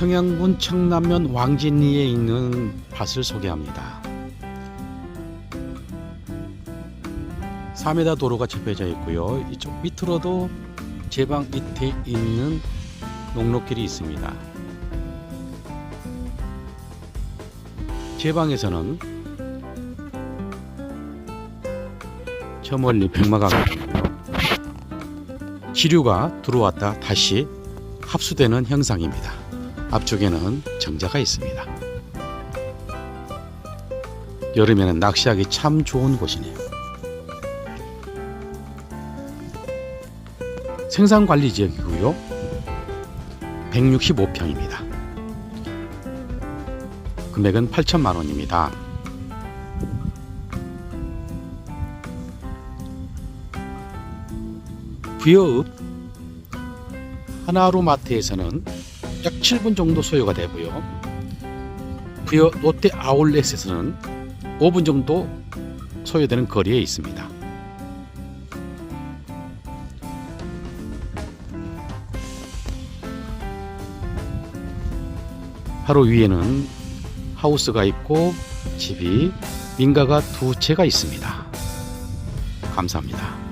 청양군 청남면 왕진리에 있는 밭을 소개합니다. 4m 도로가 접혀져 있고요. 이쪽 밑으로도 제방 밑에 있는 농로길이 있습니다. 제방에서는 저 멀리 있고요. 지류가 들어왔다 다시 합수되는 형상입니다. 앞쪽에는 정자가 있습니다. 여름에는 낚시하기 참 좋은 곳이네요. 생산관리 지역이고요. 165평입니다. 금액은 8천만 원입니다. 부여읍 하나로마트에서는 약 7분 정도 소요가 되고요. 부여 롯데 아울렛에서는 5분 정도 소요되는 거리에 있습니다. 바로 위에는 하우스가 있고 집이 민가가 두 채가 있습니다. 감사합니다.